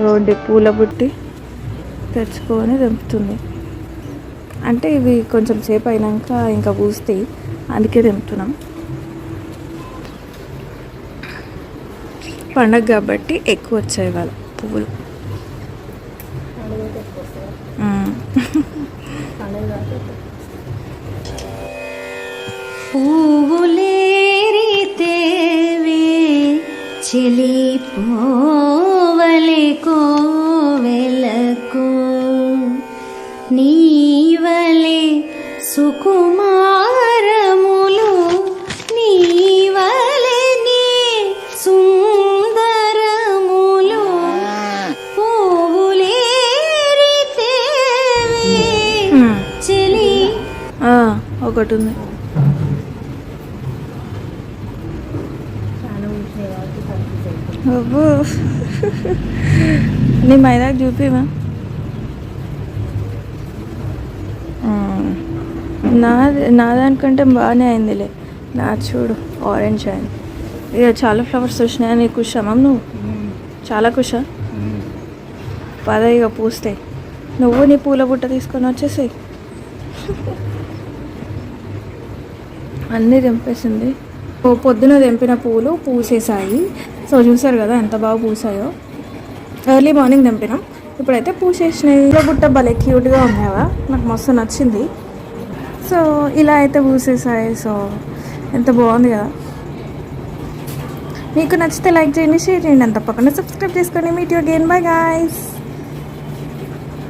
ఇగోండి పూల బుట్టి తెచ్చుకొని తెంపుతుంది. అంటే ఇవి కొంచెం సేపు అయినాక ఇంకా పూస్తాయి. అందుకే తెంపుతున్నాం. పండగ కాబట్టి ఎక్కువ వచ్చాయి వాళ్ళ పువ్వులు. మ్మ్. చెలిపో చెలిపోవలే కోవెలకు నీవలే సుకుమారములు నీవలే నీ సుందరములు. పువ్వులేరితేవే మ్మ్. చెలి. ఆ, ఒకటి ఉంది అబ్బో. నీ మైదాకు చూపివా నా నా దానికంటే బాగానే అయిందిలే. నా చూడు ఆరెంజ్ అయింది. ఇక చాలా ఫ్లవర్స్ వచ్చినాయి నీకు? కుషామా నువ్వు. చాలా కుష పద ఇక పూస్తాయి నువ్వు నీ పూల బుట్ట తీసుకొని వచ్చేసాయి. అన్నీ తెంపేసింది. పొద్దున తెంపిన పూలు పూసేసాయి. సో చూసారు కదా ఎంత బాగా పూసాయో. Early morning తెంపినాం. ఇప్పుడైతే పూసేసినాయి. ఇలా బుట్ట భలే క్యూట్గా ఉన్నాయా? నాకు మస్తు నచ్చింది. సో ఇలా అయితే పూసేసాయి. సో ఎంత బాగుంది కదా. మీకు నచ్చితే లైక్ చేయండి షేర్ చేయండి. అంత తప్పకుండా సబ్స్క్రైబ్ చేసుకోండి. Meet you again bye guys